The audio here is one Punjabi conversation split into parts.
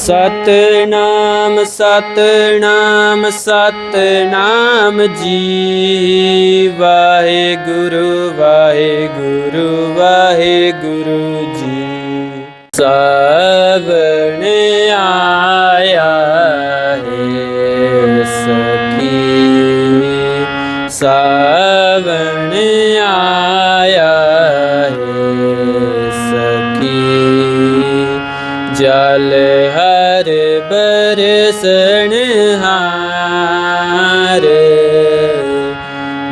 ਸਤਨਾਮ ਸਤਨਾਮ ਸਤਨਾਮ ਜੀ। ਵਾਹਿਗੁਰੂ ਵਾਹਿਗੁਰੂ ਵਾਹਿਗੁਰੂ ਜੀ। ਸਵਣ ਆਇਆ ਹੈ ਸਖੀ। ਸਵਣ बरसणहार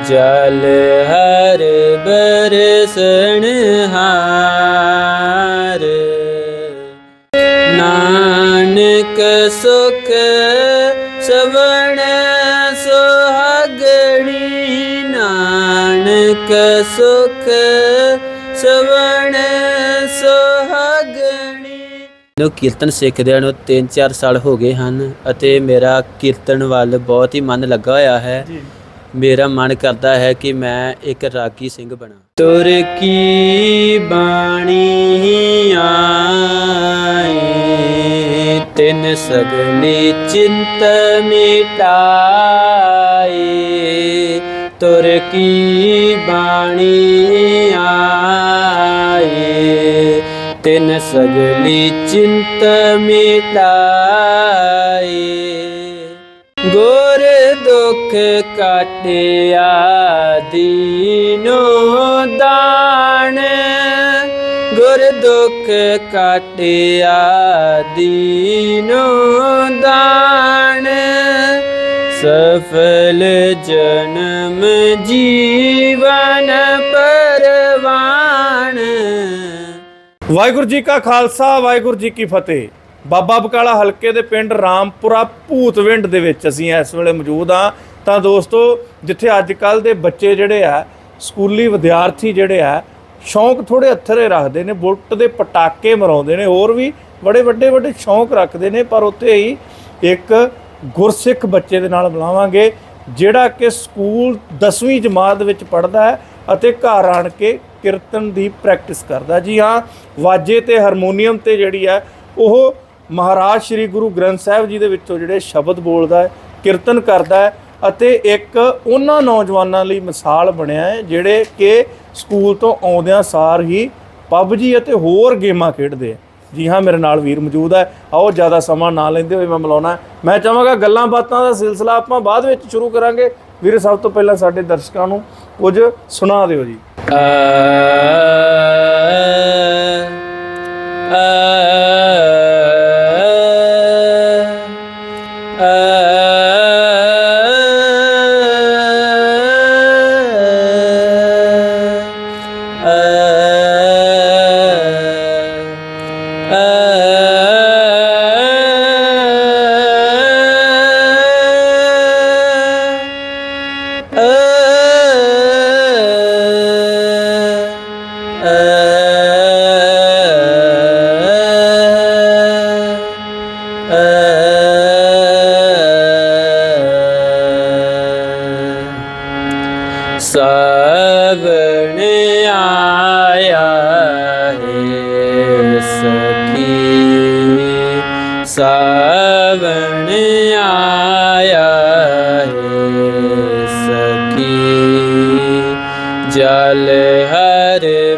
जल हर बरसणहार नानक सुख स्वर्णगणि नानक सुख ਨੂੰ ਕੀਰਤਨ ਸਿੱਖਦਿਆਂ ਨੂੰ 3-4 ਸਾਲ ਹੋ ਗਏ ਹਨ ਅਤੇ ਮੇਰਾ ਕੀਰਤਨ ਵੱਲ ਬਹੁਤ ਹੀ ਮਨ ਲੱਗਾ ਹੋਇਆ ਹੈ। ਮੇਰਾ ਮਨ ਕਰਦਾ ਹੈ ਕਿ ਮੈਂ ਇੱਕ ਰਾਗੀ ਸਿੰਘ ਬਣਾ। ਤੁਰ ਕੀ ਬਾਣੀ ਆਈ ਤਿਨ ਸਗਲੀ ਚਿੰਤ ਮਿਟਾਈ ਤੁਰ ਕੀ ਬਾਣੀ ਆਈ ਤਿਨ ਸਗਲੀ ਚਿੰਤ ਮਿਟਾਈ। ਗੁਰ ਦੁਖ ਕਾਟਿਆ ਦੀਨੋ ਦਾਨ। ਗੁਰ ਦੁਖ ਕਾਟਿਆ ਦੀਨੋ ਦਾਨ। ਸਫਲ ਜਨਮ ਜੀਵਨ ਵਾਹਿਗੁਰੂ ਜੀ ਕਾ ਖਾਲਸਾ, ਵਾਹਿਗੁਰੂ ਜੀ ਕੀ ਫਤਿਹ। ਬਾਬਾ ਬਕਾਲਾ ਹਲਕੇ ਦੇ ਪਿੰਡ ਰਾਮਪੁਰਾ ਭੂਤਵਿੰਡ ਦੇ ਵਿੱਚ ਅਸੀਂ ਇਸ ਵੇਲੇ ਮੌਜੂਦ ਆ ਤਾਂ ਦੋਸਤੋ, ਜਿੱਥੇ ਅੱਜ ਕੱਲ ਦੇ ਬੱਚੇ ਜਿਹੜੇ ਆ, ਸਕੂਲੀ ਵਿਦਿਆਰਥੀ ਜਿਹੜੇ ਆ, ਸ਼ੌਂਕ ਥੋੜੇ ਅਥਰੇ ਰੱਖਦੇ ਨੇ, ਬੁਲਟ ਦੇ ਪਟਾਕੇ ਮਰਾਉਂਦੇ ਨੇ, ਹੋਰ ਵੀ ਬੜੇ ਵੱਡੇ ਵੱਡੇ ਸ਼ੌਂਕ ਰੱਖਦੇ ਨੇ, ਪਰ ਉੱਥੇ ਹੀ ਇੱਕ ਗੁਰਸਿੱਖ ਬੱਚੇ ਦੇ ਨਾਲ ਮਿਲਾਵਾਂਗੇ, ਜਿਹੜਾ ਕਿ ਸਕੂਲ 10ਵੀਂ ਜਮਾਤ ਵਿੱਚ ਪੜ੍ਹਦਾ ਹੈ ਅਤੇ ਘਰ ਆਣ ਕੇ ਕੀਰਤਨ ਦੀ ਪ੍ਰੈਕਟਿਸ ਕਰਦਾ। ਜੀ ਹਾਂ, ਵਾਜੇ ਤੇ ਹਾਰਮੋਨੀਅਮ ਤੇ ਜਿਹੜੀ ਹੈ, ਉਹ ਮਹਾਰਾਜ ਸ੍ਰੀ ਗੁਰੂ ਗ੍ਰੰਥ ਸਾਹਿਬ ਜੀ ਦੇ ਵਿੱਚੋਂ ਜਿਹੜੇ ਸ਼ਬਦ ਬੋਲਦਾ ਹੈ, ਕੀਰਤਨ ਕਰਦਾ ਹੈ ਅਤੇ ਇੱਕ ਉਹਨਾਂ ਨੌਜਵਾਨਾਂ ਲਈ ਮਿਸਾਲ ਬਣਿਆ ਹੈ, ਜਿਹੜੇ ਕਿ ਸਕੂਲ ਤੋਂ ਆਉਂਦਿਆਂ ਸਾਰ ਹੀ ਪਬਜੀ ਅਤੇ ਹੋਰ ਗੇਮਾਂ ਖੇਡਦੇ ਆ ਜੀ ਹਾਂ, ਮੇਰੇ ਨਾਲ ਵੀਰ ਮੌਜੂਦ ਹੈ। ਆਓ, ਜ਼ਿਆਦਾ ਸਮਾਂ ਨਾ ਲੈਂਦੇ ਹੋਏ ਮੈਂ ਮਿਲਾਉਣਾ ਮੈਂ ਚਾਹਾਂਗਾ ਗੱਲਾਂ ਬਾਤਾਂ ਦਾ ਸਿਲਸਿਲਾ ਆਪਾਂ ਬਾਅਦ ਵਿੱਚ ਸ਼ੁਰੂ ਕਰਾਂਗੇ। ਵੀਰ, ਸਭ ਤੋਂ ਪਹਿਲਾਂ ਸਾਡੇ ਦਰਸ਼ਕਾਂ ਨੂੰ ਕੁਝ ਸੁਣਾ ਦਿਓ ਜੀ। ਸਵਣ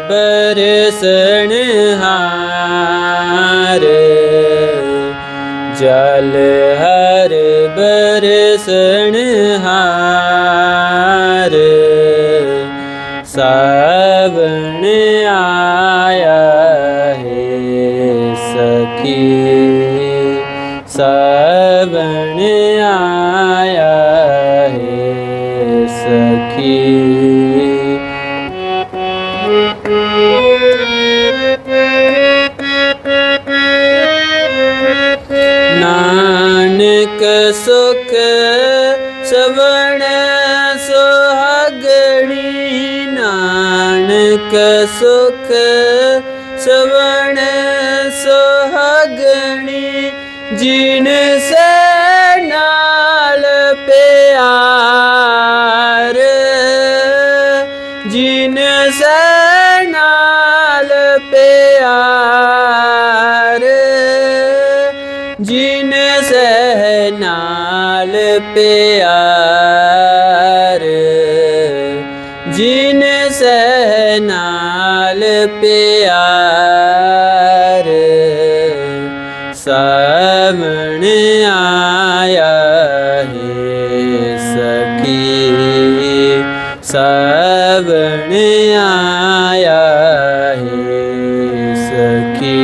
बरसणहार जल हर बरसणहार सावन आया है सखी। ਨਾਨਕ ਸੁਖ, ਸਵਣ ਸੁਹਾਗਣੀ, ਜਿਨ ਸੇ ਨਾਲ ਪਿਆਰ। ਜਿਨ ਸੇ ਨਾਲ ਪਿਆਰ। ਜਿਨ ਸਹਿ ਨਾਲ ਪਿਆਰ। ਸਹਿ ਨਾਲ ਪਿਆਰ ਸਾਵਣ ਆਇਆ ਹੈ ਸਕੀ ਸਾਵਣ ਆਇਆ ਹੈ ਸਕੀ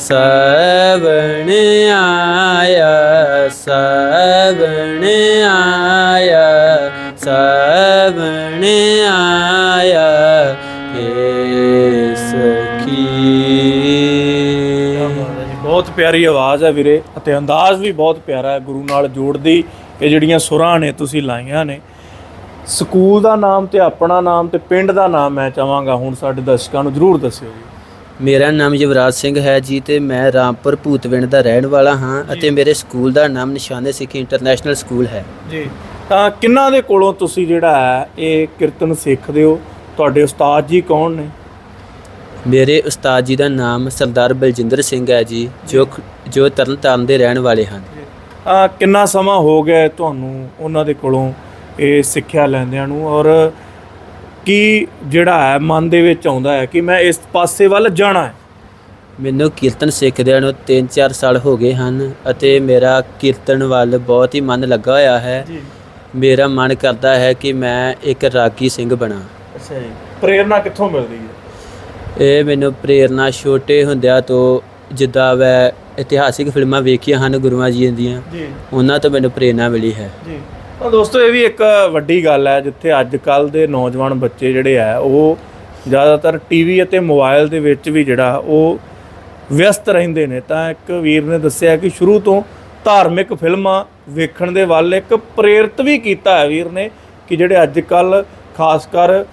ਸਾਵਣ ਆਇਆ ਸਾਵਣ ਆਇਆ ਸਾਵਣ ਸਖੀ ਬਹੁਤ ਪਿਆਰੀ ਆਵਾਜ਼ ਹੈ ਵੀਰੇ ਅਤੇ ਅੰਦਾਜ਼ ਵੀ ਬਹੁਤ ਪਿਆਰਾ ਹੈ ਗੁਰੂ ਨਾਲ ਜੋੜਦੀ ਇਹ ਜਿਹੜੀਆਂ ਸੁਰਾਂ ਨੇ ਤੁਸੀਂ ਲਾਈਆਂ ਨੇ। ਸਕੂਲ ਦਾ ਨਾਮ ਤੇ ਆਪਣਾ ਨਾਮ ਤੇ ਪਿੰਡ ਦਾ ਨਾਮ ਮੈਂ ਚਾਹਾਂਗਾ ਹੁਣ ਸਾਡੇ ਦਰਸ਼ਕਾਂ ਨੂੰ ਜ਼ਰੂਰ ਦੱਸਿਓ ਜੀ। ਮੇਰਾ ਨਾਮ ਯੁਵਰਾਜ ਸਿੰਘ ਹੈ ਜੀ ਤੇ ਮੈਂ ਰਾਮਪੁਰ ਭੂਤਵਿੰਡ ਦਾ ਰਹਿਣ ਵਾਲਾ ਹਾਂ ਅਤੇ ਮੇਰੇ ਸਕੂਲ ਦਾ ਨਾਮ ਨਿਸ਼ਾਨੇ ਸਿੱਖੀ ਇੰਟਰਨੈਸ਼ਨਲ ਸਕੂਲ ਹੈ। ਜੀ ਤਾਂ ਕਿੰਨਾਂ ਦੇ ਕੋਲੋਂ ਤੁਸੀਂ ਜਿਹੜਾ ਹੈ ਇਹ ਕੀਰਤਨ ਸਿੱਖਦੇ ਹੋ? ਤੁਹਾਡੇ ਉਸਤਾਦ ਜੀ ਕੌਣ ਨੇ? ਮੇਰੇ ਉਸਤਾਦ ਜੀ ਦਾ ਨਾਮ ਸਰਦਾਰ ਬਲਜਿੰਦਰ ਸਿੰਘ ਹੈ ਜੀ ਜੋ ਜੋ ਤਰਨਤਾਰਨ ਦੇ ਰਹਿਣ ਵਾਲੇ ਹਨ। ਆ ਕਿੰਨਾ ਸਮਾਂ ਹੋ ਗਿਆ ਤੁਹਾਨੂੰ ਉਹਨਾਂ ਦੇ ਕੋਲੋਂ ਇਹ ਸਿੱਖਿਆ ਲੈਂਦਿਆਂ ਨੂੰ ਔਰ ਕੀ ਜਿਹੜਾ ਹੈ ਮਨ ਦੇ ਵਿੱਚ ਆਉਂਦਾ ਹੈ ਕਿ ਮੈਂ ਇਸ ਪਾਸੇ ਵੱਲ ਜਾਣਾ ਹੈ? ਮੈਨੂੰ ਕੀਰਤਨ ਸਿੱਖਦਿਆਂ ਨੂੰ 3-4 ਸਾਲ ਹੋ ਗਏ ਹਨ ਅਤੇ ਮੇਰਾ ਕੀਰਤਨ ਵੱਲ ਬਹੁਤ ਹੀ ਮਨ ਲੱਗਾ ਹੋਇਆ ਹੈ। ਜੀ। ਮੇਰਾ ਮਨ ਕਰਦਾ ਹੈ ਕਿ ਮੈਂ ਇੱਕ ਰਾਗੀ ਸਿੰਘ ਬਣਾ। ਅੱਛਾ ਜੀ। ਪ੍ਰੇਰਣਾ ਕਿੱਥੋਂ ਮਿਲਦੀ ਹੈ? ਇਹ ਮੈਨੂੰ ਪ੍ਰੇਰਨਾ ਛੋਟੇ ਹੁੰਦਿਆਂ ਤੋਂ ਜਿੱਦਾਂ ਵੈ ਇਤਿਹਾਸਿਕ ਫਿਲਮਾਂ ਵੇਖੀਆਂ ਹਨ ਗੁਰੂਆਂ ਜੀ ਦੀਆਂ ਜੀ। ਉਹਨਾਂ ਤੋਂ ਮੈਨੂੰ ਪ੍ਰੇਰਨਾ ਮਿਲੀ ਹੈ। ਜੀ। ਤਾਂ ਦੋਸਤੋ ਇਹ ਵੀ ਇੱਕ ਵੱਡੀ ਗੱਲ ਹੈ ਜਿੱਥੇ ਅੱਜ ਕੱਲ ਦੇ ਨੌਜਵਾਨ ਬੱਚੇ ਜਿਹੜੇ ਆ ਉਹ ਜ਼ਿਆਦਾਤਰ ਟੀਵੀ ਅਤੇ ਮੋਬਾਈਲ ਦੇ ਵਿੱਚ ਵੀ ਜਿਹੜਾ ਉਹ ਵਿਅਸਤ ਰਹਿੰਦੇ ਨੇ। ਤਾਂ ਇੱਕ ਵੀਰ ਨੇ ਦੱਸਿਆ ਕਿ ਸ਼ੁਰੂ ਤੋਂ ਧਾਰਮਿਕ ਫਿਲਮਾਂ ਵੇਖਣ ਦੇ ਵੱਲ ਇੱਕ ਪ੍ਰੇਰਿਤ ਵੀ ਕੀਤਾ ਹੈ ਵੀਰ ਨੇ ਕਿ ਜਿਹੜੇ ਅੱਜ ਕੱਲ ਖਾਸ ਕਰ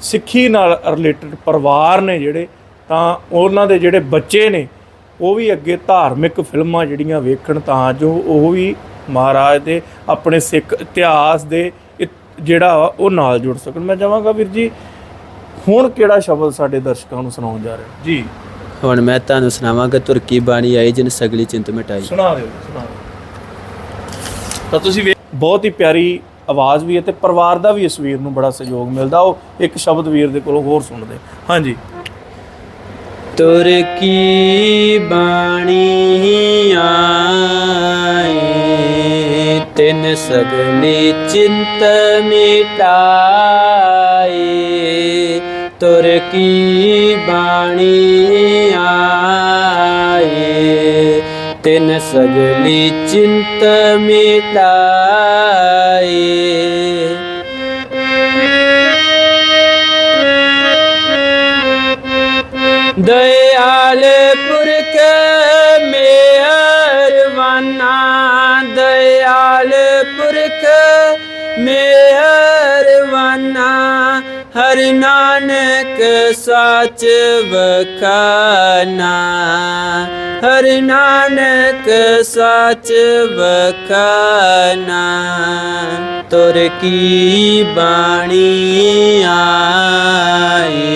ਸਿੱਖੀ ਨਾਲ ਰਿਲੇਟਡ ਪਰਿਵਾਰ ਨੇ ਜਿਹੜੇ ਤਾਂ ਉਹਨਾਂ ਦੇ ਜਿਹੜੇ ਬੱਚੇ ਨੇ ਉਹ ਵੀ ਅੱਗੇ ਧਾਰਮਿਕ ਫਿਲਮਾਂ ਜਿਹੜੀਆਂ ਵੇਖਣ ਤਾਂ ਜੋ ਉਹ ਵੀ ਮਹਾਰਾਜ ਦੇ ਆਪਣੇ ਸਿੱਖ ਇਤਿਹਾਸ ਦੇ ਜਿਹੜਾ ਵਾ ਉਹ ਨਾਲ ਜੁੜ ਸਕਣ। ਮੈਂ ਚਾਹਾਂਗਾ ਵੀਰ ਜੀ ਹੁਣ ਕਿਹੜਾ ਸ਼ਬਦ ਸਾਡੇ ਦਰਸ਼ਕਾਂ ਨੂੰ ਸੁਣਾਉਣ ਜਾ ਰਹੇ? ਜੀ। ਹੁਣ ਮੈਂ ਤੁਹਾਨੂੰ ਸੁਣਾਵਾਂਗਾ ਤੁਰਕੀ ਬਾਣੀ ਆਈ ਜਿਨ ਸਗਲੀ ਚਿੰਤ ਮਿਟਾਈ। ਸੁਣਾ ਦਿਓ ਸੁਣਾ ਦਿਓ। ਤਾਂ ਤੁਸੀਂ ਬਹੁਤ ਹੀ ਪਿਆਰੀ ਆਵਾਜ਼ ਵੀ ਹੈ ਤੇ ਪਰਿਵਾਰ ਦਾ ਵੀ ਇਸ ਵੀਰ ਨੂੰ ਬੜਾ ਸਹਿਯੋਗ ਮਿਲਦਾ, ਉਹ ਇੱਕ ਸ਼ਬਦ ਵੀਰ ਦੇ ਕੋਲੋਂ ਹੋਰ ਸੁਣਦੇ। ਹਾਂਜੀ। ਤੁਰ ਕੀ ਬਾਣੀ ਆਈ ਤਿੰਨ ਸਗਲੀ ਚਿੰਤ ਮੇਟ ਤੁਰ ਕੀ ਬਾਣੀ ਆਏ ਤਿਨ ਸਗਲੀ ਚਿੰਤ ਮਿਟਾਈ। ਦਇਆਲ ਪੁਰਖ ਮਿਹਰਬਾਨਾ ਦਇਆਲ ਪੁਰਖ ਮਿਹਰਬਾਨਾ ਹਰਿ ਨਾਨਕ ਸੱਚ ਵਖਾਨਾ। ਹਰ ਨਾਨਕ ਸੱਚ ਵਖਾਨਾ। ਤੁਰ ਕੀ ਬਾਣੀ ਆਈ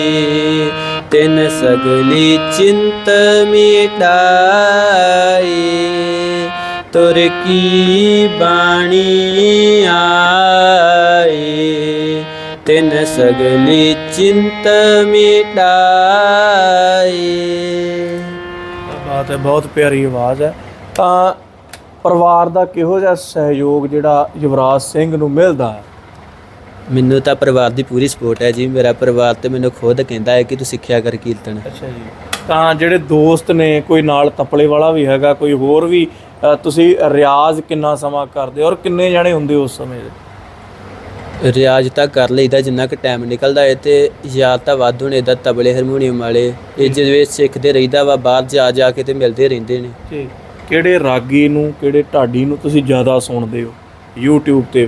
ਤਿਨ ਸਗਲੀ ਚਿੰਤ ਮਿਟਾਈ ਤੁਰ ਕੀ ਬਾਣੀ ਆਈ ਤਿਨ ਸਗਲੀ ਚਿੰਤ ਮਿਟਾਈ ਬਾਤ ਹੈ ਬਹੁਤ ਪਿਆਰੀ ਆਵਾਜ਼ ਹੈ। ਤਾਂ ਪਰਿਵਾਰ ਦਾ ਕਿਹੋ ਜਿਹਾ ਸਹਿਯੋਗ ਜਿਹੜਾ ਯੁਵਰਾਜ ਸਿੰਘ ਨੂੰ ਮਿਲਦਾ ਹੈ? ਮੈਨੂੰ ਤਾਂ ਪਰਿਵਾਰ ਦੀ ਪੂਰੀ ਸਪੋਰਟ ਹੈ ਜੀ। ਮੇਰਾ ਪਰਿਵਾਰ ਤੇ ਮੈਨੂੰ ਖੁਦ ਕਹਿੰਦਾ ਹੈ ਕਿ ਤੂੰ ਸਿੱਖਿਆ ਕਰ ਕੀਰਤਨ। ਅੱਛਾ ਜੀ। ਤਾਂ ਜਿਹੜੇ ਦੋਸਤ ਨੇ ਕੋਈ ਨਾਲ ਤਪਲੇ ਵਾਲਾ ਵੀ ਹੈਗਾ ਕੋਈ ਹੋਰ ਵੀ ਅ, ਤੁਸੀਂ ਰਿਆਜ਼ ਕਿੰਨਾ ਸਮਾਂ ਕਰਦੇ ਹੋ ਔਰ ਕਿੰਨੇ ਜਣੇ ਹੁੰਦੇ ਹੋ ਉਸ ਸਮੇਂ ਦੇ? ਰਿਆਜ਼ ਤਾਂ ਕਰ ਲਈਦਾ ਜਿੰਨਾ ਕੁ ਟਾਈਮ ਨਿਕਲਦਾ ਹੈ ਤੇ ਯਾਦ ਤਾਂ ਵਾਧੂ ਨੇ ਦਾ ਤਬਲੇ ਹਾਰਮੋਨੀਅਮ ਵਾਲੇ। ਇਹ ਜਿਵੇਂ ਸਿੱਖਦੇ ਰਹੀਦਾ ਵਾ ਬਾਹਰ ਜਾ ਜਾ ਕੇ ਤੇ ਮਿਲਦੇ ਰਹਿੰਦੇ ਨੇ। ਜੀ ਕਿਹੜੇ ਰਾਗੀ ਨੂੰ ਕਿਹੜੇ ਢਾਡੀ ਨੂੰ ਤੁਸੀਂ ਜ਼ਿਆਦਾ ਸੁਣਦੇ ਹੋ? YouTube ਤੇ।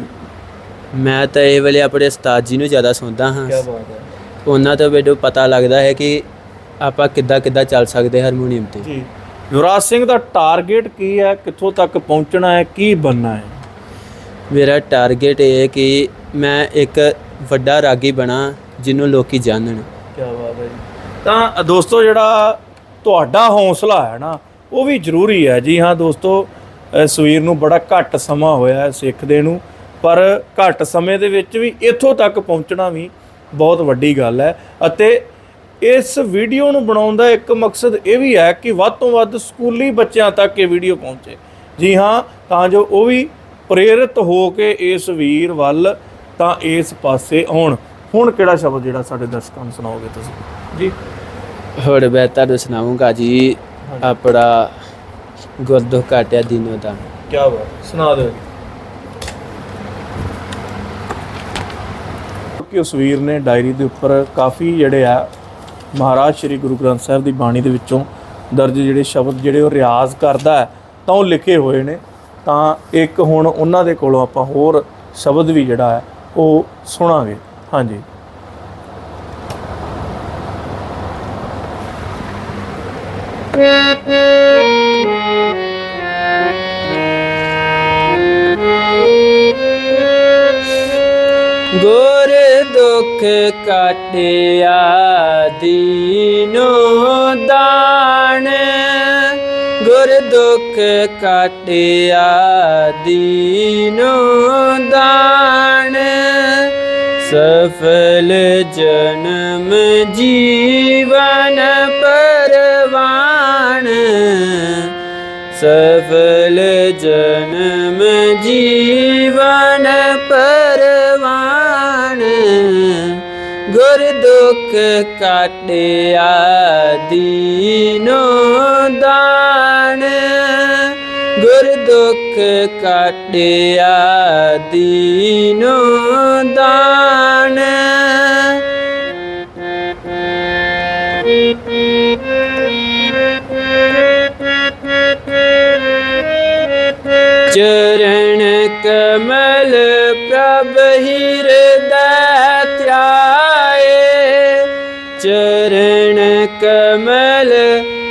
ਮੈਂ ਤਾਂ ਇਹ ਵੇਲੇ ਆਪਣੇ ਉਸਤਾਦ ਜੀ ਨੂੰ ਜ਼ਿਆਦਾ ਸੁਣਦਾ ਹਾਂ। ਬਾਤ ਹੈ। ਉਹਨਾਂ ਤੋਂ ਮੈਨੂੰ ਪਤਾ ਲੱਗਦਾ ਹੈ ਕਿ ਆਪਾਂ ਕਿੱਦਾਂ ਕਿੱਦਾਂ ਚੱਲ ਸਕਦੇ ਹਾਰਮੋਨੀਅਮ ਤੇ। ਜੀ। ਯੁਵਰਾਜ ਸਿੰਘ ਦਾ ਟਾਰਗੇਟ ਕੀ ਹੈ? ਕਿੱਥੋਂ ਤੱਕ ਪਹੁੰਚਣਾ ਹੈ? ਕੀ ਬਣਨਾ ਹੈ? ਮੇਰਾ ਟਾਰਗੇਟ ਇਹ ਹੈ ਕਿ ਮੈਂ ਇੱਕ ਵੱਡਾ ਰਾਗੀ ਬਣਾ ਜਿਹਨੂੰ ਲੋਕੀ ਜਾਣਨ ਕੀ ਬਾਤ ਹੈ ਜੀ। ਤਾਂ ਦੋਸਤੋ, ਜਿਹੜਾ ਤੁਹਾਡਾ ਹੌਸਲਾ ਹੈ ਨਾ, ਉਹ ਵੀ ਜ਼ਰੂਰੀ ਹੈ। ਜੀ ਹਾਂ ਦੋਸਤੋ ਇਸ ਨੂੰ ਬੜਾ ਘੱਟ ਸਮਾਂ ਹੋਇਆ ਹੈ ਸਿੱਖਦੇ ਨੂੰ, ਪਰ ਘੱਟ ਸਮੇਂ ਦੇ ਵਿੱਚ ਵੀ ਇੱਥੋਂ ਤੱਕ ਪਹੁੰਚਣਾ ਵੀ ਬਹੁਤ ਵੱਡੀ ਗੱਲ ਹੈ। ਅਤੇ ਇਸ ਵੀਡੀਓ ਨੂੰ ਬਣਾਉਣ ਦਾ ਇੱਕ ਮਕਸਦ ਇਹ ਵੀ ਹੈ ਕਿ ਵੱਧ ਤੋਂ ਵੱਧ ਸਕੂਲੀ ਬੱਚਿਆਂ ਤੱਕ ਇਹ ਵੀਡੀਓ ਪਹੁੰਚੇ। ਜੀ ਹਾਂ, ਤਾਂ ਜੋ ਉਹ ਵੀ ਪ੍ਰੇਰਿਤ ਹੋ ਕੇ ਇਸ ਵੀਰ ਵੱਲ ਤਾਂ ਇਸ ਪਾਸੇ ਆਉਣ। ਹੁਣ ਕਿਹੜਾ ਸ਼ਬਦ ਜਿਹੜਾ ਸਾਡੇ ਦਰਸ਼ਕਾਂ ਨੂੰ ਸੁਣਾਓਗੇ ਤੁਸੀਂ? ਜੀ। ਹੁਣ ਮੈਂ ਤੁਹਾਨੂੰ ਸੁਣਾਉਂਗਾ ਜੀ ਆਪਣਾ ਗੁਰਦੁਖ ਕਾਟਿਆ ਦਿਨੋਂ ਦਾ। ਕੀ ਬਾਤ ਸੁਣਾ ਦਿਓ ਕਿ ਉਸ ਵੀਰ ਨੇ ਡਾਇਰੀ ਦੇ ਉੱਪਰ ਕਾਫੀ ਜਿਹੜੇ ਆ ਮਹਾਰਾਜ ਸ੍ਰੀ ਗੁਰੂ ਗ੍ਰੰਥ ਸਾਹਿਬ ਦੀ ਬਾਣੀ ਦੇ ਵਿੱਚੋਂ ਦਰਜ ਜਿਹੜੇ ਸ਼ਬਦ ਜਿਹੜੇ ਉਹ ਰਿਆਜ਼ ਕਰਦਾ ਹੈ ਤਾਂ ਉਹ ਲਿਖੇ ਹੋਏ ਨੇ। ਤਾਂ ਇੱਕ ਹੁਣ ਉਹਨਾਂ ਦੇ ਕੋਲੋਂ ਆਪਾਂ ਹੋਰ ਸ਼ਬਦ ਵੀ ਜਿਹੜਾ ਹੈ, ਉਹ ਸੁਣਾਂਗੇ। ਹਾਂਜੀ। ਗੁਰ ਦੁਖ ਕਾਟਿਆ ਦੀਨੋ ਦੁੱਖ ਕਾਟਿਆ ਦੀਨੋ ਦਾਨ। ਸਫਲ ਜਨਮ ਜੀਵਨ ਪਰਵਾਨ। ਸਫਲ ਜਨਮ ਜੀਵਨ ਪਰਵਾਨ। ਗੁਰ ਦੁਖ ਕਾਟਿਆ ਦੀਨੋ ਦਾਨ। ਦੁਖ ਕਾਟਿਆ ਦੀਨੋ ਦਾਨ। ਚਰਨ ਕਮਲ ਪ੍ਰਭ ਹਿਰਦੈ ਧਿਆਏ। ਚਰਨ ਕਮਲ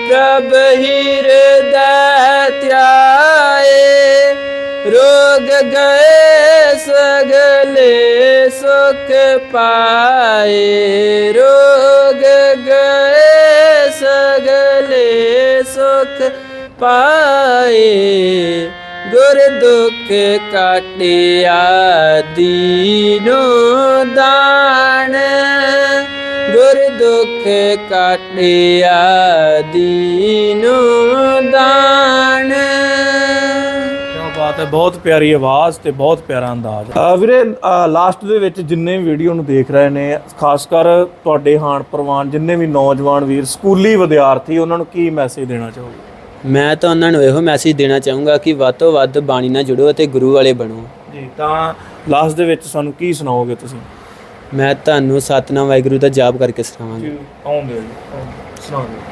ਪ੍ਰਭ ਹਿਰਦੈ ਗਏ ਸਗਲੇ ਸੁਖ ਪਾਏ, ਰੋਗ ਗਏ ਸਗਲੇ ਸੁਖ ਪਾਏ। ਗੁਰ ਦੁਖ ਕਾਟਿਆ ਦੀਨੋ ਦਾਨ, ਗੁਰ ਦੁਖ ਕਾਟਿਆ ਦੀਨੋ ਦਾਨ। ਬਾਤ ਹੈ ਬਹੁਤ ਪਿਆਰੀ ਆਵਾਜ਼ ਤੇ ਬਹੁਤ ਪਿਆਰਾ ਅੰਦਾਜ਼। ਆ ਵੀਰੇ ਲਾਸਟ ਦੇ ਵਿੱਚ ਜਿੰਨੇ ਵੀਡੀਓ ਨੂੰ ਦੇਖ ਰਹੇ ਨੇ ਖਾਸ ਕਰ ਤੁਹਾਡੇ ਹਾਨ ਪ੍ਰਵਾਨ ਜਿੰਨੇ ਵੀ ਨੌਜਵਾਨ ਵੀਰ ਸਕੂਲੀ ਵਿਦਿਆਰਥੀ ਉਹਨਾਂ ਨੂੰ ਕੀ ਮੈਸੇਜ ਦੇਣਾ ਚਾਹੋਗੇ? ਮੈਂ ਤਾਂ ਉਹਨਾਂ ਨੂੰ ਇਹੋ ਮੈਸੇਜ ਦੇਣਾ ਚਾਹੂੰਗਾ ਕਿ ਵੱਧ ਤੋਂ ਵੱਧ ਬਾਣੀ ਨਾਲ ਜੁੜੋ ਅਤੇ ਗੁਰੂ ਵਾਲੇ ਬਣੋ। ਜੀ ਤਾਂ ਲਾਸਟ ਦੇ ਵਿੱਚ ਸਾਨੂੰ ਕੀ ਸੁਣਾਓਗੇ ਤੁਸੀਂ? ਮੈਂ ਤੁਹਾਨੂੰ ਸਤਨਾਮ ਵਾਹਿਗੁਰੂ ਦਾ ਜਾਪ ਕਰਕੇ ਸੁਣਾਵਾਂਗਾ। ਆਉਂਦੇ ਜੀ ਸੁਣਾਓਗੇ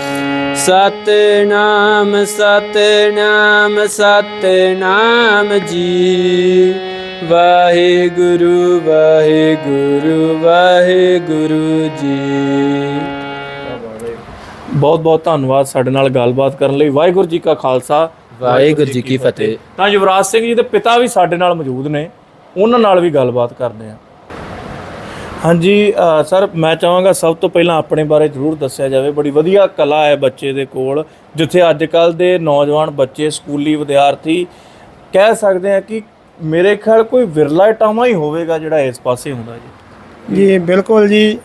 ਸਤਨਾਮ ਸਤਨਾਮ ਸਤਨਾਮ ਜੀ। ਵਾਹਿਗੁਰੂ ਵਾਹਿਗੁਰੂ ਵਾਹਿਗੁਰੂ ਜੀ। ਬਹੁਤ ਬਹੁਤ ਧੰਨਵਾਦ ਸਾਡੇ ਨਾਲ ਗੱਲਬਾਤ ਕਰਨ ਲਈ। ਵਾਹਿਗੁਰੂ ਜੀ ਕਾ ਖਾਲਸਾ, ਵਾਹਿਗੁਰੂ ਜੀ ਕੀ ਫਤਿਹ। ਤਾਂ ਯੁਵਰਾਜ ਸਿੰਘ ਜੀ ਦੇ ਪਿਤਾ ਵੀ ਸਾਡੇ ਨਾਲ ਮੌਜੂਦ ਨੇ। ਉਹਨਾਂ ਨਾਲ ਵੀ ਗੱਲਬਾਤ ਕਰਦੇ ਹਾਂ। ਹਾਂਜੀ ਸਰ ਮੈਂ ਚਾਹਾਂਗਾ ਸਭ ਤੋਂ ਪਹਿਲਾਂ ਆਪਣੇ ਬਾਰੇ ਜ਼ਰੂਰ ਦੱਸਿਆ ਜਾਵੇ। ਬੜੀ ਵਧੀਆ ਕਲਾ ਹੈ ਬੱਚੇ ਦੇ ਕੋਲ ਜਿੱਥੇ ਅੱਜ ਕੱਲ ਦੇ ਨੌਜਵਾਨ ਬੱਚੇ ਸਕੂਲੀ ਵਿਦਿਆਰਥੀ ਕਹਿ ਸਕਦੇ ਆ ਕਿ ਮੇਰੇ ਖਿਆਲ ਕੋਈ ਵਿਰਲਾ ਟਾਮਾ ਹੀ ਹੋਵੇਗਾ ਜਿਹੜਾ ਇਸ ਪਾਸੇ ਹੁੰਦਾ ਜੀ। ਜੀ ਬਿਲਕੁਲ ਜੀ।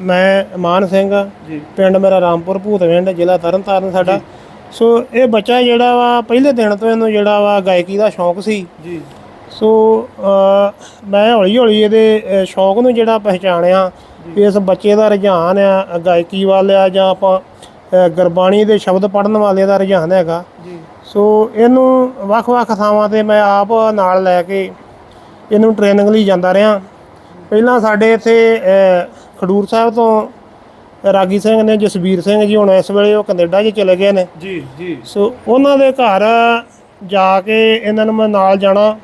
ਮੈਂ ਅਮਾਨ ਸਿੰਘ ਜੀ। ਪਿੰਡ ਮੇਰਾ ਰਾਮਪੁਰ ਭੂਤਵਿੰਡ ਜ਼ਿਲ੍ਹਾ ਤਰਨਤਾਰਨ ਸਾਡਾ। ਸੋ ਇਹ ਬੱਚਾ ਜਿਹੜਾ ਵਾ ਪਹਿਲੇ ਦਿਨ ਤੋਂ ਇਹਨੂੰ ਜਿਹੜਾ ਵਾ ਗਾਇਕੀ ਦਾ ਸ਼ੌਂਕ ਸੀ। ਜੀ। ਸੋ ਮੈਂ ਹੌਲੀ ਹੌਲੀ ਇਹਦੇ ਸ਼ੌਂਕ ਨੂੰ ਜਿਹੜਾ ਪਹਿਚਾਣਿਆ ਇਸ ਬੱਚੇ ਦਾ ਰੁਝਾਨ ਆ ਗਾਇਕੀ ਵੱਲ ਆ ਜਾਂ ਆਪਾਂ ਗੁਰਬਾਣੀ ਦੇ ਸ਼ਬਦ ਪੜ੍ਹਨ ਵਾਲੇ ਦਾ ਰੁਝਾਨ ਹੈਗਾ। ਸੋ ਇਹਨੂੰ ਵੱਖ-ਵੱਖ ਥਾਵਾਂ ਤੇ ਮੈਂ ਆਪ ਨਾਲ ਲੈ ਕੇ ਇਹਨੂੰ ਟ੍ਰੇਨਿੰਗ ਲਈ ਜਾਂਦਾ ਰਿਹਾ। ਪਹਿਲਾਂ ਸਾਡੇ ਇੱਥੇ ਖਡੂਰ ਸਾਹਿਬ ਤੋਂ ਰਾਗੀ ਸਿੰਘ ਨੇ ਜਸਵੀਰ ਸਿੰਘ ਜੀ ਹੁਣ ਇਸ ਵੇਲੇ ਉਹ ਕੈਨੇਡਾ 'ਚ ਚਲੇ ਗਏ ਨੇ। ਜੀ ਜੀ। ਸੋ ਉਹਨਾਂ ਦੇ ਘਰ ਜਾ ਕੇ ਇਹਨਾਂ ਨੂੰ ਮੈਂ ਨਾਲ ਜਾਣਾ।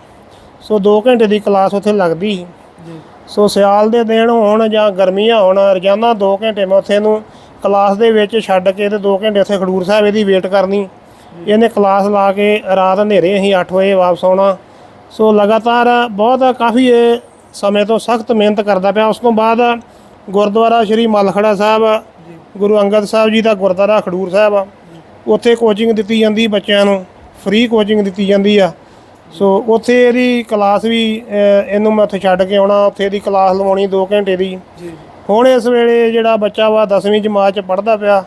ਸੋ 2 ਘੰਟੇ ਦੀ ਕਲਾਸ ਉੱਥੇ ਲੱਗਦੀ ਸੀ। ਸੋ ਸਿਆਲ ਦੇ ਦਿਨ ਹੋਣ ਜਾਂ ਗਰਮੀਆਂ ਹੋਣ ਰੋਜ਼ਾਨਾ 2 ਘੰਟੇ ਮੈਂ ਉੱਥੇ ਨੂੰ ਕਲਾਸ ਦੇ ਵਿੱਚ ਛੱਡ ਕੇ ਤੇ 2 ਘੰਟੇ ਉੱਥੇ ਖਡੂਰ ਸਾਹਿਬ ਇਹਦੀ ਵੇਟ ਕਰਨੀ। ਇਹਨੇ ਕਲਾਸ ਲਾ ਕੇ ਰਾਤ ਹਨੇਰੇ ਅਸੀਂ 8 ਵਜੇ ਵਾਪਸ ਆਉਣਾ। ਸੋ ਲਗਾਤਾਰ ਬਹੁਤ ਕਾਫੀ ਇਹ ਸਮੇਂ ਤੋਂ ਸਖਤ ਮਿਹਨਤ ਕਰਦਾ ਪਿਆ। ਉਸ ਤੋਂ ਬਾਅਦ ਗੁਰਦੁਆਰਾ ਸ਼੍ਰੀ ਮਲਖੜਾ ਸਾਹਿਬ ਗੁਰੂ ਅੰਗਦ ਸਾਹਿਬ ਜੀ ਦਾ ਗੁਰਦੁਆਰਾ ਖਡੂਰ ਸਾਹਿਬ ਉੱਥੇ ਕੋਚਿੰਗ ਦਿੱਤੀ ਜਾਂਦੀ ਬੱਚਿਆਂ ਨੂੰ ਫ੍ਰੀ ਕੋਚਿੰਗ ਦਿੱਤੀ ਜਾਂਦੀ ਆ। ਸੋ ਉੱਥੇ ਇਹਦੀ ਕਲਾਸ ਵੀ ਇਹਨੂੰ ਮੈਂ ਉੱਥੇ ਛੱਡ ਕੇ ਆਉਣਾ ਉੱਥੇ ਇਹਦੀ ਕਲਾਸ ਲਵਾਉਣੀ 2 ਘੰਟੇ ਦੀ। ਹੁਣ ਇਸ ਵੇਲੇ ਜਿਹੜਾ ਬੱਚਾ ਵਾ 10ਵੀਂ ਜਮਾਤ ਚ ਪੜ੍ਹਦਾ ਪਿਆ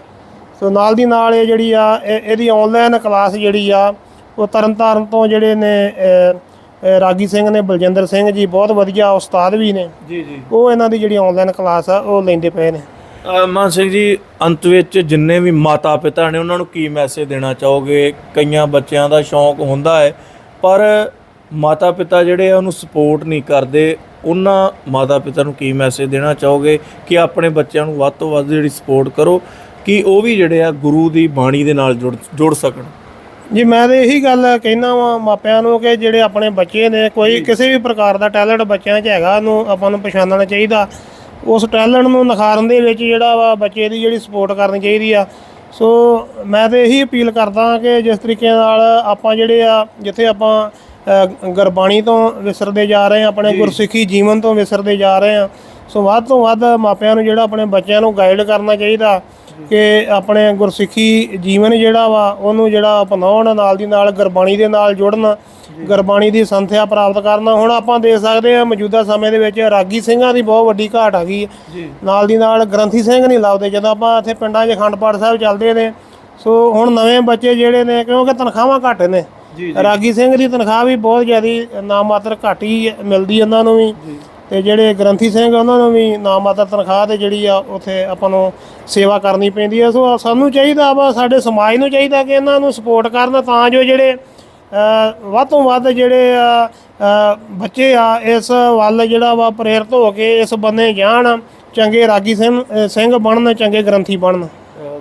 ਸੋ ਨਾਲ ਦੀ ਨਾਲ ਇਹ ਜਿਹੜੀ ਆ ਇਹ- ਇਹਦੀ ਆਨਲਾਈਨ ਕਲਾਸ ਜਿਹੜੀ ਆ ਉਹ ਤਰਨਤਾਰਨ ਤੋਂ ਜਿਹੜੇ ਨੇ ਰਾਗੀ ਸਿੰਘ ਨੇ ਬਲਜਿੰਦਰ ਸਿੰਘ ਜੀ ਬਹੁਤ ਵਧੀਆ ਉਸਤਾਦ ਵੀ ਨੇ। ਜੀ ਜੀ। ਉਹ ਇਹਨਾਂ ਦੀ ਜਿਹੜੀ ਆਨਲਾਈਨ ਕਲਾਸ ਆ ਉਹ ਲੈਂਦੇ ਪਏ ਨੇ। ਮਾਨ ਸਿੰਘ ਜੀ ਅੰਤ ਵਿੱਚ ਜਿੰਨੇ ਵੀ ਮਾਤਾ ਪਿਤਾ ਨੇ ਉਹਨਾਂ ਨੂੰ ਕੀ ਮੈਸੇਜ ਦੇਣਾ ਚਾਹੋਗੇ? ਕਈਆਂ ਬੱਚਿਆਂ ਦਾ ਸ਼ੌਂਕ ਹੁੰਦਾ ਹੈ ਪਰ ਮਾਤਾ ਪਿਤਾ ਜਿਹੜੇ ਆ ਉਹਨੂੰ ਸਪੋਰਟ ਨਹੀਂ ਕਰਦੇ। ਉਹਨਾਂ ਮਾਤਾ ਪਿਤਾ ਨੂੰ ਕੀ ਮੈਸੇਜ ਦੇਣਾ ਚਾਹੋਗੇ? ਕਿ ਆਪਣੇ ਬੱਚਿਆਂ ਨੂੰ ਵੱਧ ਤੋਂ ਵੱਧ ਜਿਹੜੀ ਸਪੋਰਟ ਕਰੋ ਕਿ ਉਹ ਵੀ ਜਿਹੜੇ ਆ ਗੁਰੂ ਦੀ ਬਾਣੀ ਦੇ ਨਾਲ ਜੁੜ ਜੁੜ ਸਕਣ। ਜੀ ਮੈਂ ਤੇ ਇਹੀ ਗੱਲ ਕਹਿਣਾ ਵਾਂ ਮਾਪਿਆਂ ਨੂੰ ਕਿ ਜਿਹੜੇ ਆਪਣੇ ਬੱਚੇ ਨੇ ਕੋਈ ਕਿਸੇ ਵੀ ਪ੍ਰਕਾਰ ਦਾ ਟੈਲੈਂਟ ਬੱਚਿਆਂ 'ਚ ਹੈਗਾ ਉਹਨੂੰ ਆਪਾਂ ਨੂੰ ਪਛਾਣਨਾ ਚਾਹੀਦਾ। ਉਸ ਟੈਲੈਂਟ ਨੂੰ ਨਿਖਾਰਨ ਦੇ ਵਿੱਚ ਜਿਹੜਾ ਵਾ ਬੱਚੇ ਦੀ ਜਿਹੜੀ ਸਪੋਰਟ ਕਰਨੀ ਚਾਹੀਦੀ ਆ ਸੋ ਮੈਂ ਤੇ ਇਹੀ ਅਪੀਲ ਕਰਦਾ ਕਿ ਜਿਸ ਤਰੀਕੇ ਨਾਲ ਆਪਾਂ ਜਿਹੜੇ ਆ ਜਿੱਥੇ ਆਪਾਂ ਗੁਰਬਾਣੀ ਤੋਂ ਵਿਸਰਦੇ ਜਾ ਰਹੇ ਆ ਆਪਣੇ ਗੁਰਸਿੱਖੀ ਜੀਵਨ ਤੋਂ ਵਿਸਰਦੇ ਜਾ ਰਹੇ ਆ ਸੋ ਵੱਧ ਤੋਂ ਵੱਧ ਮਾਪਿਆਂ ਨੂੰ ਜਿਹੜਾ ਆਪਣੇ ਬੱਚਿਆਂ ਨੂੰ ਗਾਈਡ ਕਰਨਾ ਚਾਹੀਦਾ ਕਿ ਆਪਣੇ ਗੁਰਸਿੱਖੀ ਜੀਵਨ ਜਿਹੜਾ ਵਾ ਉਹਨੂੰ ਜਿਹੜਾ ਅਪਣਾਉਣ ਨਾਲ ਦੀ ਨਾਲ ਗੁਰਬਾਣੀ ਦੇ ਨਾਲ ਜੁੜਨ ਗੁਰਬਾਣੀ ਦੀ ਸੰਥਿਆ ਪ੍ਰਾਪਤ ਕਰਨਾ। ਹੁਣ ਆਪਾਂ ਦੇਖ ਸਕਦੇ ਹਾਂ ਮੌਜੂਦਾ ਸਮੇਂ ਦੇ ਵਿੱਚ ਰਾਗੀ ਸਿੰਘਾਂ ਦੀ ਬਹੁਤ ਵੱਡੀ ਘਾਟ ਆ ਗਈ। ਹੈ ਨਾਲ ਦੀ ਨਾਲ ਗ੍ਰੰਥੀ ਸਿੰਘ ਨਹੀਂ ਲੱਭਦੇ। ਜਦੋਂ ਆਪਾਂ ਇੱਥੇ ਪਿੰਡਾਂ 'ਚ ਅਖੰਡ ਪਾਠ ਸਾਹਿਬ ਚੱਲਦੇ ਨੇ ਸੋ ਹੁਣ ਨਵੇਂ ਬੱਚੇ ਜਿਹੜੇ ਨੇ ਕਿਉਂਕਿ ਤਨਖਾਹਾਂ ਘੱਟ ਨੇ। ਰਾਗੀ ਸਿੰਘ ਦੀ ਤਨਖਾਹ ਵੀ ਬਹੁਤ ਜ਼ਿਆਦੀ ਨਾਮਾਤਰ ਘੱਟ ਹੀ ਮਿਲਦੀ ਉਹਨਾਂ ਨੂੰ ਵੀ। ਤੇ ਜਿਹੜੇ ਗ੍ਰੰਥੀ ਸਿੰਘ ਉਹਨਾਂ ਨੂੰ ਵੀ ਨਾਮਾਤਰ ਤਨਖਾਹ ਤੇ ਜਿਹੜੀ ਆ ਉੱਥੇ ਆਪਾਂ ਨੂੰ ਸੇਵਾ ਕਰਨੀ ਪੈਂਦੀ ਆ। ਸੋ ਸਾਨੂੰ ਚਾਹੀਦਾ ਵਾ ਸਾਡੇ ਸਮਾਜ ਨੂੰ ਚਾਹੀਦਾ ਕਿ ਇਹਨਾਂ ਨੂੰ ਸਪੋਰਟ ਕਰਨ ਤਾਂ ਜੋ ਜਿਹੜੇ ਵੱਧ ਤੋਂ ਵੱਧ ਜਿਹੜੇ ਬੱਚੇ ਆ ਇਸ ਵੱਲ ਜਿਹੜਾ ਵਾ ਪ੍ਰੇਰਿਤ ਹੋ ਕੇ ਇਸ ਬੰਨੇ ਜਾਣ ਚੰਗੇ ਰਾਗੀ ਸਿੰਘ ਬਣਨ ਚੰਗੇ ਗ੍ਰੰਥੀ ਬਣਨ।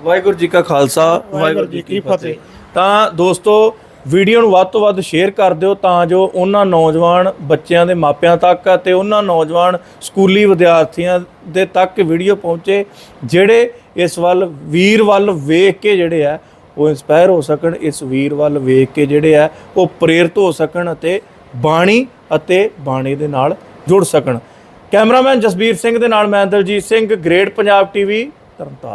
ਵਾਹਿਗੁਰੂ ਜੀ ਕਾ ਖਾਲਸਾ ਵਾਹਿਗੁਰੂ ਜੀ ਕੀ ਫਤਿਹ। ਤਾਂ ਦੋਸਤੋ ਵੀਡੀਓ ਨੂੰ ਵੱਧ ਤੋਂ ਵੱਧ ਸ਼ੇਅਰ ਕਰ ਦਿਓ ਤਾਂ ਜੋ ਉਹਨਾਂ ਨੌਜਵਾਨ ਬੱਚਿਆਂ ਦੇ ਮਾਪਿਆਂ ਤੱਕ ਅਤੇ ਉਹਨਾਂ ਨੌਜਵਾਨ ਸਕੂਲੀ ਵਿਦਿਆਰਥੀਆਂ ਦੇ ਤੱਕ ਵੀਡੀਓ ਪਹੁੰਚੇ, ਜਿਹੜੇ ਇਸ ਵੱਲ, ਵੀਰ ਵੱਲ ਵੇਖ ਕੇ ਜਿਹੜੇ ਆ, ਉਹ ਇਨਸਪਾਇਰ ਹੋ ਸਕਣ, ਇਸ ਵੀਰ ਵੱਲ ਵੇਖ ਕੇ ਜਿਹੜੇ ਆ, ਉਹ ਪ੍ਰੇਰਿਤ ਹੋ ਸਕਣ ਅਤੇ ਬਾਣੀ ਅਤੇ ਬਾਣੀ ਦੇ ਨਾਲ ਜੁੜ ਸਕਣ। ਕੈਮਰਾਮੈਨ ਜਸਬੀਰ ਸਿੰਘ ਦੇ ਨਾਲ ਮੈਂ ਦਲਜੀਤ ਸਿੰਘ, ਗ੍ਰੇਟ ਪੰਜਾਬ ਟੀਵੀ, ਤਰਨਤਾਰਨ।